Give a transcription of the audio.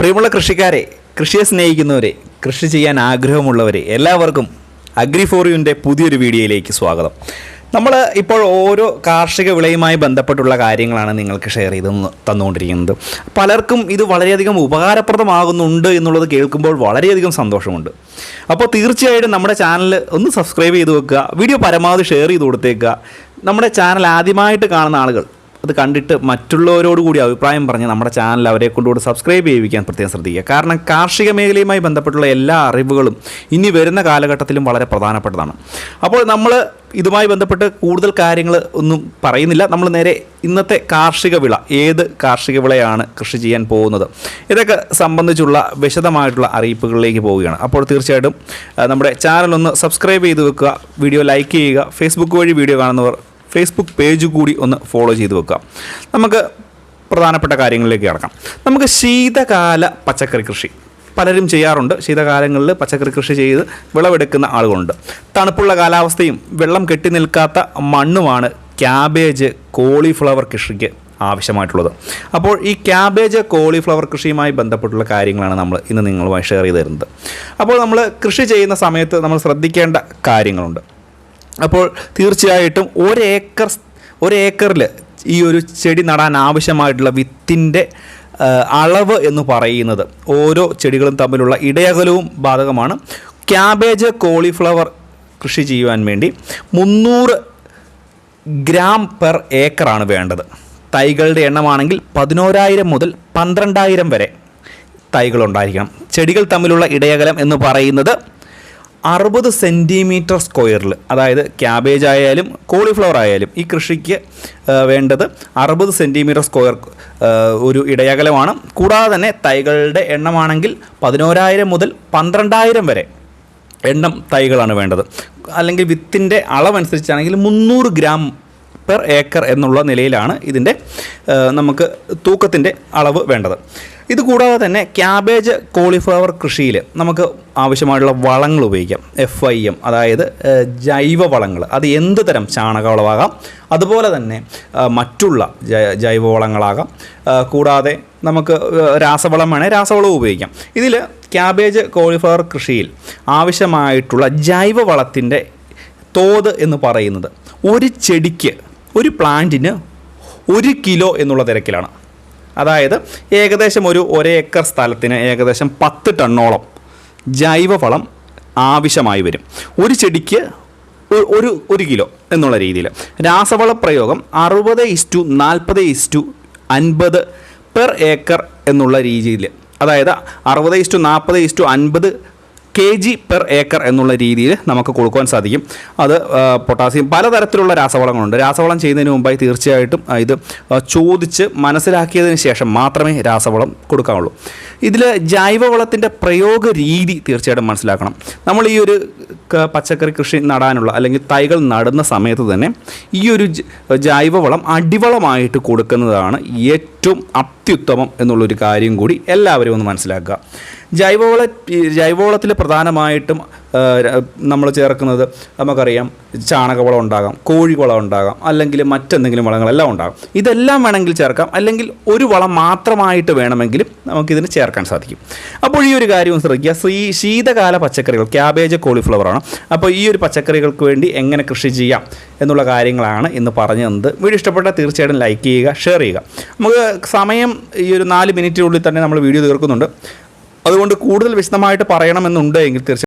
പ്രിയമുള്ള കൃഷിക്കാരെ കൃഷിയെ സ്നേഹിക്കുന്നവരെ കൃഷി ചെയ്യാൻ ആഗ്രഹമുള്ളവരെ എല്ലാവർക്കും അഗ്രിഫോറിയുന്റെ പുതിയൊരു വീഡിയോയിലേക്ക് സ്വാഗതം. നമ്മൾ ഇപ്പോൾ ഓരോ കാർഷിക വിളയുമായി ബന്ധപ്പെട്ടുള്ള കാര്യങ്ങളാണ് നിങ്ങൾക്ക് ഷെയർ ചെയ്ത് തന്നുകൊണ്ടിരിക്കുന്നത്. പലർക്കും ഇത് വളരെയധികം ഉപകാരപ്രദമാകുന്നുണ്ട് എന്നുള്ളത് കേൾക്കുമ്പോൾ വളരെയധികം സന്തോഷമുണ്ട്. അപ്പോൾ തീർച്ചയായിട്ടും നമ്മുടെ ചാനൽ ഒന്ന് സബ്സ്ക്രൈബ് ചെയ്ത് വെക്കുക വീഡിയോ പരമാവധി ഷെയർ ചെയ്ത് കൊടുത്തേക്കുക. നമ്മുടെ ചാനൽ ആദ്യമായിട്ട് കാണുന്ന ആളുകൾ അത് കണ്ടിട്ട് മറ്റുള്ളവരോട് കൂടി അഭിപ്രായം പറഞ്ഞ് നമ്മുടെ ചാനൽ അവരെ കൊണ്ടുകൂടി സബ്സ്ക്രൈബ് ചെയ്യിക്കാൻ പ്രത്യേകം ശ്രദ്ധിക്കുക. കാരണം കാർഷിക മേഖലയുമായി ബന്ധപ്പെട്ടുള്ള എല്ലാ അറിവുകളും ഇനി വരുന്ന കാലഘട്ടത്തിലും വളരെ പ്രധാനപ്പെട്ടതാണ്. അപ്പോൾ നമ്മൾ ഇതുമായി ബന്ധപ്പെട്ട് കൂടുതൽ കാര്യങ്ങൾ ഒന്നും പറയുന്നില്ല. നമ്മൾ നേരെ ഇന്നത്തെ കാർഷിക വിള ഏത് കാർഷിക വിളയാണ് കൃഷി ചെയ്യാൻ പോകുന്നത്? ഇതൊക്കെ സംബന്ധിച്ചുള്ള വിശദമായിട്ടുള്ള അറിയിപ്പുകളിലേക്ക് പോവുകയാണ്. അപ്പോൾ തീർച്ചയായിട്ടും നമ്മുടെ ചാനൽ ഒന്ന് സബ്സ്ക്രൈബ് ചെയ്ത് വെക്കുക വീഡിയോ ലൈക്ക് ചെയ്യുക ഫേസ്ബുക്ക് വഴി വീഡിയോ കാണുന്നവർ ഫേസ്ബുക്ക് പേജ് കൂടി ഒന്ന് ഫോളോ ചെയ്ത് വെക്കുക. നമുക്ക് പ്രധാനപ്പെട്ട കാര്യങ്ങളിലേക്ക് കിടക്കാം. നമുക്ക് ശീതകാല പച്ചക്കറി കൃഷി. പലരും ചെയ്യാറുണ്ട്. ശീതകാലങ്ങളിൽ പച്ചക്കറി കൃഷി ചെയ്ത് വിളവെടുക്കുന്ന ആളുകളുണ്ട്. തണുപ്പുള്ള കാലാവസ്ഥയും വെള്ളം കെട്ടി നിൽക്കാത്ത മണ്ണുമാണ് ക്യാബേജ് കോളിഫ്ലവർ കൃഷിക്ക് ആവശ്യമായിട്ടുള്ളത്. അപ്പോൾ ഈ ക്യാബേജ് കോളിഫ്ലവർ കൃഷിയുമായി ബന്ധപ്പെട്ടുള്ള കാര്യങ്ങളാണ് നമ്മൾ ഇന്ന് നിങ്ങളുമായി ഷെയർ ചെയ്ത് തരുന്നത്. അപ്പോൾ നമ്മൾ കൃഷി ചെയ്യുന്ന സമയത്ത് നമ്മൾ ശ്രദ്ധിക്കേണ്ട കാര്യങ്ങളുണ്ട്. അപ്പോൾ തീർച്ചയായിട്ടും ഒരേക്കർ ഒരേക്കറിൽ ഈ ഒരു ചെടി നടാൻ ആവശ്യമായിട്ടുള്ള വിത്തിന്റെ അളവ് എന്ന് പറയുന്നത് ഓരോ ചെടികളും തമ്മിലുള്ള ഇടയകലവും ബാധകമാണ്. ക്യാബേജ് കോളിഫ്ലവർ കൃഷി ചെയ്യുവാൻ വേണ്ടി മുന്നൂറ് ഗ്രാം പെർ ഏക്കറാണ് വേണ്ടത്. തൈകളുടെ എണ്ണമാണെങ്കിൽ പതിനോരായിരം മുതൽ പന്ത്രണ്ടായിരം വരെ തൈകളുണ്ടായിരിക്കണം. ചെടികൾ തമ്മിലുള്ള ഇടയകലം എന്ന് പറയുന്നത് അറുപത് സെന്റിമീറ്റർ സ്ക്വയറിൽ അതായത് ക്യാബേജ് ആയാലും കോളിഫ്ലവർ ആയാലും ഈ കൃഷിക്ക് വേണ്ടത് അറുപത് സെന്റിമീറ്റർ സ്ക്വയർ ഒരു ഇടയകലമാണ്. കൂടാതെ തന്നെ തൈകളുടെ എണ്ണമാണെങ്കിൽ പതിനോരായിരം മുതൽ പന്ത്രണ്ടായിരം വരെ എണ്ണം തൈകളാണ് വേണ്ടത്. അല്ലെങ്കിൽ വിത്തിന്റെ അളവനുസരിച്ചാണെങ്കിൽ മുന്നൂറ് ഗ്രാം പെർ ഏക്കർ എന്നുള്ള നിലയിലാണ് ഇതിന്റെ നമുക്ക് തൂക്കത്തിന്റെ അളവ് വേണ്ടത്. ഇത് കൂടാതെ തന്നെ ക്യാബേജ് കോളിഫ്ലവർ കൃഷിയിൽ നമുക്ക് ആവശ്യമായിട്ടുള്ള വളങ്ങൾ ഉപയോഗിക്കാം. എഫ് ഐ എം അതായത് ജൈവ വളങ്ങൾ. അത് എന്ത് തരം ചാണകവളമാകാം അതുപോലെ തന്നെ മറ്റുള്ള ജൈവ വളങ്ങളാകാം. കൂടാതെ നമുക്ക് രാസവളം വേണേൽ രാസവളവും ഉപയോഗിക്കാം. ഇതിൽ ക്യാബേജ് കോളിഫ്ലവർ കൃഷിയിൽ ആവശ്യമായിട്ടുള്ള ജൈവവളത്തിന്റെ തോത് എന്ന് പറയുന്നത് ഒരു ചെടിക്ക് ഒരു പ്ലാന്റിന് ഒരു കിലോ എന്നുള്ള തിരക്കിലാണ്. അതായത് ഏകദേശം ഒരു ഒരേക്കർ സ്ഥലത്തിന് ഏകദേശം പത്ത് ടണ്ണോളം ജൈവവളം ആവശ്യമായി വരും. ഒരു ചെടിക്ക് ഒരു ഒരു കിലോ എന്നുള്ള രീതിയിൽ. രാസവള പ്രയോഗം അറുപത് ഇസ്റ്റു നാൽപ്പത് ഇസ്റ്റു അൻപത് പെർ ഏക്കർ എന്നുള്ള രീതിയിൽ. അതായത് അറുപത് ഇസ്റ്റു നാൽപ്പത് ഇസ്റ്റു അൻപത് കെ ജി പെർ ഏക്കർ എന്നുള്ള രീതിയിൽ നമുക്ക് കൊടുക്കുവാൻ സാധിക്കും. അത് പൊട്ടാസ്യം പലതരത്തിലുള്ള രാസവളങ്ങളുണ്ട്. രാസവളം ചെയ്യുന്നതിന് മുമ്പായി തീർച്ചയായിട്ടും ഇത് ചോദിച്ച് മനസ്സിലാക്കിയതിന് ശേഷം മാത്രമേ രാസവളം കൊടുക്കാവുള്ളൂ. ഇതിൽ ജൈവവളത്തിന്റെ പ്രയോഗ രീതി തീർച്ചയായിട്ടും മനസ്സിലാക്കണം. നമ്മൾ ഈ ഒരു പച്ചക്കറി കൃഷി നടാനുള്ള അല്ലെങ്കിൽ തൈകൾ നടുന്ന സമയത്ത് തന്നെ ഈ ഒരു ജൈവവളം അടിവളമായിട്ട് കൊടുക്കുന്നതാണ് ഏറ്റവും അത്യുത്തമം എന്നുള്ളൊരു കാര്യം കൂടി എല്ലാവരും ഒന്ന് മനസ്സിലാക്കുക. ജൈവവള ജൈവവളത്തിൽ പ്രധാനമായിട്ടും നമ്മൾ ചേർക്കുന്നത് നമുക്കറിയാം ചാണകവളം ഉണ്ടാകാം കോഴിവളം ഉണ്ടാകാം അല്ലെങ്കിൽ മറ്റെന്തെങ്കിലും വളങ്ങളെല്ലാം ഉണ്ടാകും. ഇതെല്ലാം വേണമെങ്കിൽ ചേർക്കാം. അല്ലെങ്കിൽ ഒരു വളം മാത്രമായിട്ട് വേണമെങ്കിലും നമുക്കിതിന് ചേർക്കാൻ സാധിക്കും. അപ്പോൾ ഈ ഒരു കാര്യം ശ്രദ്ധിക്കുക. ശ്രീ ശീതകാല പച്ചക്കറികൾ ക്യാബേജ് കോളിഫ്ലവറാണ് അപ്പോൾ ഈ ഒരു പച്ചക്കറികൾക്ക് വേണ്ടി എങ്ങനെ കൃഷി ചെയ്യാം എന്നുള്ള കാര്യങ്ങളാണ് ഇന്ന് പറഞ്ഞു തന്നത് വീഡിയോ ഇഷ്ടപ്പെട്ടാൽ തീർച്ചയായിട്ടും ലൈക്ക് ചെയ്യുക ഷെയർ ചെയ്യുക. നമുക്ക് സമയം ഈ ഒരു നാല് മിനിറ്റിനുള്ളിൽ തന്നെ നമ്മൾ വീഡിയോ തീർക്കുന്നുണ്ട്. അതുകൊണ്ട് കൂടുതൽ വിശദമായിട്ട് പറയണമെന്നുണ്ട് എങ്കിൽ തീർച്ചയായും